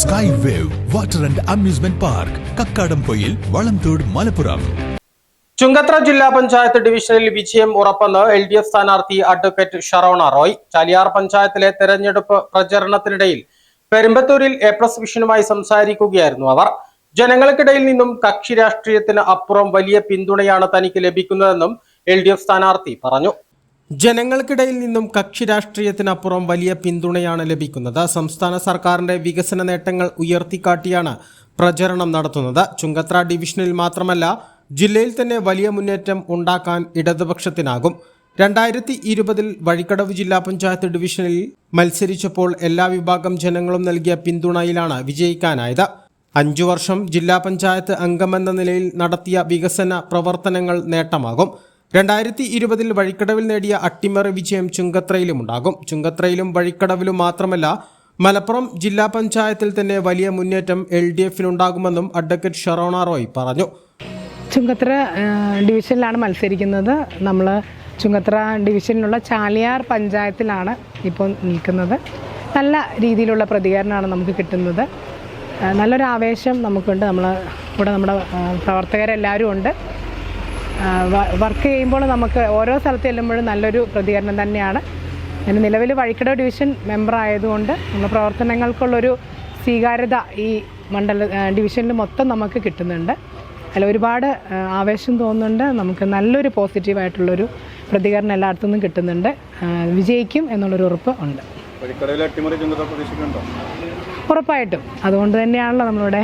Sky wave water and amusement park Kakkadampoyil Valamthode Malappuram Chungathara ജില്ലാ പഞ്ചായത്ത് ഡിവിഷനിൽ വിജയം ഉറപ്പെന്ന് എൽ ഡി എഫ് സ്ഥാനാർത്ഥി അഡ്വക്കേറ്റ് ഷറോണ റോയ് ചാലിയാർ പഞ്ചായത്തിലെ തെരഞ്ഞെടുപ്പ് പ്രചരണത്തിനിടയിൽ പെരുമ്പത്തൂരിൽ എ പ്ലസ് വിഷനുമായി സംസാരിക്കുകയായിരുന്നു അവർ. ജനങ്ങൾക്കിടയിൽ നിന്നും കക്ഷി രാഷ്ട്രീയത്തിന് അപ്പുറം വലിയ പിന്തുണയാണ് തനിക്ക് ലഭിക്കുന്നതെന്നും എൽ ഡി എഫ് സ്ഥാനാർത്ഥി പറഞ്ഞു. ജനങ്ങൾക്കിടയിൽ നിന്നും കക്ഷി രാഷ്ട്രീയത്തിനപ്പുറം വലിയ പിന്തുണയാണ് ലഭിക്കുന്നത്. സംസ്ഥാന സർക്കാരിന്റെ വികസന നേട്ടങ്ങൾ ഉയർത്തിക്കാട്ടിയാണ് പ്രചരണം നടത്തുന്നത്. ചുങ്കത്ര ഡിവിഷനിൽ മാത്രമല്ല ജില്ലയിൽ തന്നെ വലിയ മുന്നേറ്റം ഉണ്ടാക്കാൻ ഇടതുപക്ഷത്തിനാകും. രണ്ടായിരത്തി ഇരുപതിൽ വഴിക്കടവ് ജില്ലാ പഞ്ചായത്ത് ഡിവിഷനിൽ മത്സരിച്ചപ്പോൾ എല്ലാ വിഭാഗം ജനങ്ങളും നൽകിയ പിന്തുണയിലാണ് വിജയിക്കാനായത്. അഞ്ചു വർഷം ജില്ലാ പഞ്ചായത്ത് അംഗമെന്ന നിലയിൽ നടത്തിയ വികസന പ്രവർത്തനങ്ങൾ നേട്ടമാകും. രണ്ടായിരത്തി ഇരുപതിൽ വഴിക്കടവിൽ നേടിയ അട്ടിമറി വിജയം ചുങ്കത്രയിലും ഉണ്ടാകും. ചുങ്കത്രയിലും വഴിക്കടവിലും മാത്രമല്ല മലപ്പുറം ജില്ലാ പഞ്ചായത്തിൽ തന്നെ വലിയ മുന്നേറ്റം എൽ ഡി എഫിനുണ്ടാകുമെന്നും അഡ്വക്കേറ്റ് ഷറോണ റോയ് പറഞ്ഞു. ചുങ്കത്ര ഡിവിഷനിലാണ് മത്സരിക്കുന്നത്. നമ്മൾ ചുങ്കത്ര ഡിവിഷനിലുള്ള ചാലിയാർ പഞ്ചായത്തിലാണ് ഇപ്പോൾ നിൽക്കുന്നത്. നല്ല രീതിയിലുള്ള പ്രതികരണമാണ് നമുക്ക് കിട്ടുന്നത്. നല്ലൊരു ആവേശം നമുക്കുണ്ട്. നമ്മൾ ഇവിടെ നമ്മുടെ പ്രവർത്തകരെല്ലാവരും ഉണ്ട്. വർക്ക് ചെയ്യുമ്പോൾ നമുക്ക് ഓരോ സ്ഥലത്ത് ചെല്ലുമ്പോഴും നല്ലൊരു പ്രതികരണം തന്നെയാണ്. ഞാൻ നിലവിൽ വഴിക്കട ഡിവിഷൻ മെമ്പർ ആയതുകൊണ്ട് നമ്മുടെ പ്രവർത്തനങ്ങൾക്കുള്ളൊരു സ്വീകാര്യത ഈ മണ്ഡല ഡിവിഷനിൽ മൊത്തം നമുക്ക് കിട്ടുന്നുണ്ട്. അതിൽ ഒരുപാട് ആവേശം തോന്നുന്നുണ്ട്. നമുക്ക് നല്ലൊരു പോസിറ്റീവായിട്ടുള്ളൊരു പ്രതികരണം എല്ലായിടത്തു നിന്നും കിട്ടുന്നുണ്ട്. വിജയിക്കും എന്നുള്ളൊരു ഉറപ്പ് ഉണ്ട്. ഉറപ്പായിട്ടും. അതുകൊണ്ട് തന്നെയാണല്ലോ നമ്മളിവിടെ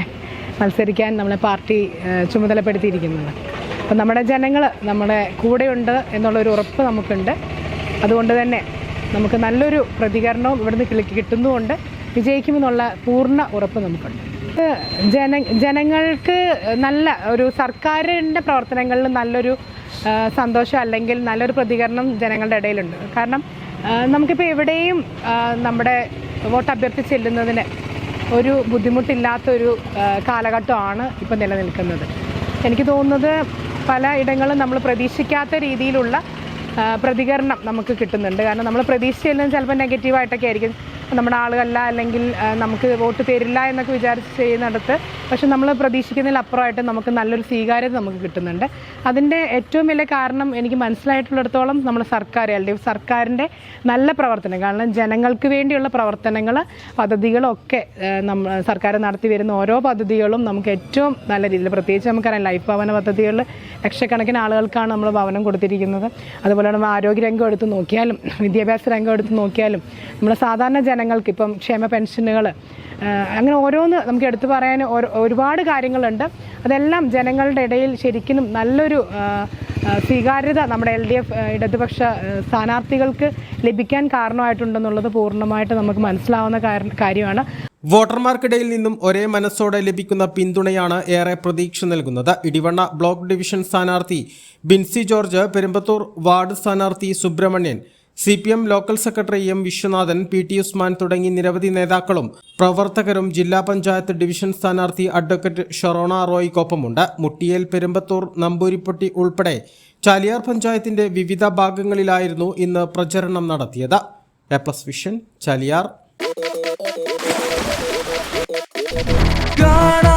മത്സരിക്കാൻ നമ്മളെ പാർട്ടി ചുമതലപ്പെടുത്തിയിരിക്കുന്നത്. അപ്പം നമ്മുടെ ജനങ്ങൾ നമ്മുടെ കൂടെയുണ്ട് എന്നുള്ളൊരു ഉറപ്പ് നമുക്കുണ്ട്. അതുകൊണ്ട് തന്നെ നമുക്ക് നല്ലൊരു പ്രതികരണവും ഇവിടുന്ന് കിളിക്ക് കിട്ടുന്നുമുണ്ട്. വിജയിക്കുമെന്നുള്ള പൂർണ ഉറപ്പ് നമുക്കുണ്ട്. ജന ജനങ്ങൾക്ക് നല്ല ഒരു സർക്കാരിന്റെ പ്രവർത്തനങ്ങളിൽ നല്ലൊരു സന്തോഷം അല്ലെങ്കിൽ നല്ലൊരു പ്രതികരണം ജനങ്ങളുടെ ഇടയിലുണ്ട്. കാരണം നമുക്കിപ്പോൾ എവിടെയും നമ്മുടെ വോട്ട് അഭ്യർത്ഥിച്ച് ചെല്ലുന്നതിന് ഒരു ബുദ്ധിമുട്ടില്ലാത്തൊരു കാലഘട്ടമാണ് ഇപ്പോൾ നിലനിൽക്കുന്നത്. എനിക്ക് തോന്നുന്നത് പല ഇടങ്ങളും നമ്മൾ പ്രതീക്ഷിക്കാത്ത രീതിയിലുള്ള പ്രതികരണം നമുക്ക് കിട്ടുന്നുണ്ട്. കാരണം നമ്മൾ പ്രതീക്ഷിച്ചെല്ലാം ചിലപ്പോൾ നെഗറ്റീവായിട്ടൊക്കെ ആയിരിക്കും. നമ്മുടെ ആളുകളല്ല അല്ലെങ്കിൽ നമുക്ക് വോട്ട് തരില്ല എന്നൊക്കെ വിചാരിച്ച് ചെയ്യുന്നിടത്ത് പക്ഷെ നമ്മൾ പ്രതീക്ഷിക്കുന്നതിൽ അപ്പുറമായിട്ട് നമുക്ക് നല്ലൊരു സ്വീകാര്യത നമുക്ക് കിട്ടുന്നുണ്ട്. അതിന്റെ ഏറ്റവും വലിയ കാരണം എനിക്ക് മനസ്സിലായിട്ടുള്ളിടത്തോളം നമ്മുടെ സർക്കാർ എൽ സർക്കാരിന്റെ നല്ല പ്രവർത്തനം. കാരണം ജനങ്ങൾക്ക് വേണ്ടിയുള്ള പ്രവർത്തനങ്ങൾ പദ്ധതികളൊക്കെ നമ്മൾ സർക്കാർ നടത്തി വരുന്ന ഓരോ പദ്ധതികളും നമുക്ക് ഏറ്റവും നല്ല രീതിയിൽ പ്രത്യേകിച്ച് നമുക്കറിയാം ലൈഫ് ഭവന പദ്ധതികളിൽ ലക്ഷക്കണക്കിന് ആളുകൾക്കാണ് നമ്മൾ ഭവനം കൊടുത്തിരിക്കുന്നത്. അതുപോലെ നമ്മൾ ആരോഗ്യരംഗം എടുത്ത് നോക്കിയാലും വിദ്യാഭ്യാസ രംഗം എടുത്ത് നോക്കിയാലും നമ്മുടെ സാധാരണ ജനങ്ങൾക്ക് ഇപ്പം ക്ഷേമ പെൻഷനുകൾ അങ്ങനെ ഓരോന്ന് നമുക്ക് എടുത്തു പറയാൻ ഒരുപാട് കാര്യങ്ങളുണ്ട്. അതെല്ലാം ജനങ്ങളുടെ ഇടയിൽ ശരിക്കും നല്ലൊരു സ്വീകാര്യത നമ്മുടെ എൽ ഡി എഫ് ഇടതുപക്ഷ സ്ഥാനാർത്ഥികൾക്ക് ലഭിക്കാൻ കാരണമായിട്ടുണ്ടെന്നുള്ളത് പൂർണമായിട്ട് നമുക്ക് മനസ്സിലാവുന്ന കാര- കാര്യമാണ്. വോട്ടർമാർക്കിടയിൽ നിന്നും ഒരേ മനസ്സോടെ ലഭിക്കുന്ന പിന്തുണയാണ് ഏറെ പ്രതീക്ഷ നൽകുന്നത്. ഇടിവണ്ണ ബ്ലോക്ക് ഡിവിഷൻ സ്ഥാനാർത്ഥി ബിൻസി ജോർജ് പെരുമ്പത്തൂർ വാർഡ് സ്ഥാനാർത്ഥി Subramanian C P M local secretary M Viswanathan P T Usman തുടങ്ങി നിരവധി നേതാക്കളും പ്രവർത്തകരും ജില്ലാ പഞ്ചായത്ത് ഡിവിഷൻ സ്ഥാനാർത്ഥി അഡ്വക്കേറ്റ് ഷൊറോണ റോയ്ക്കൊപ്പമുണ്ട്. മുട്ടിയേൽ പെരുമ്പത്തൂർ നമ്പൂരിപ്പൊട്ടി ഉൾപ്പെടെ ചാലിയാർ പഞ്ചായത്തിന്റെ വിവിധ ഭാഗങ്ങളിലായിരുന്നു ഇന്ന് പ്രചരണം നടത്തിയത്. A plus vision Chaliyar. കാണാ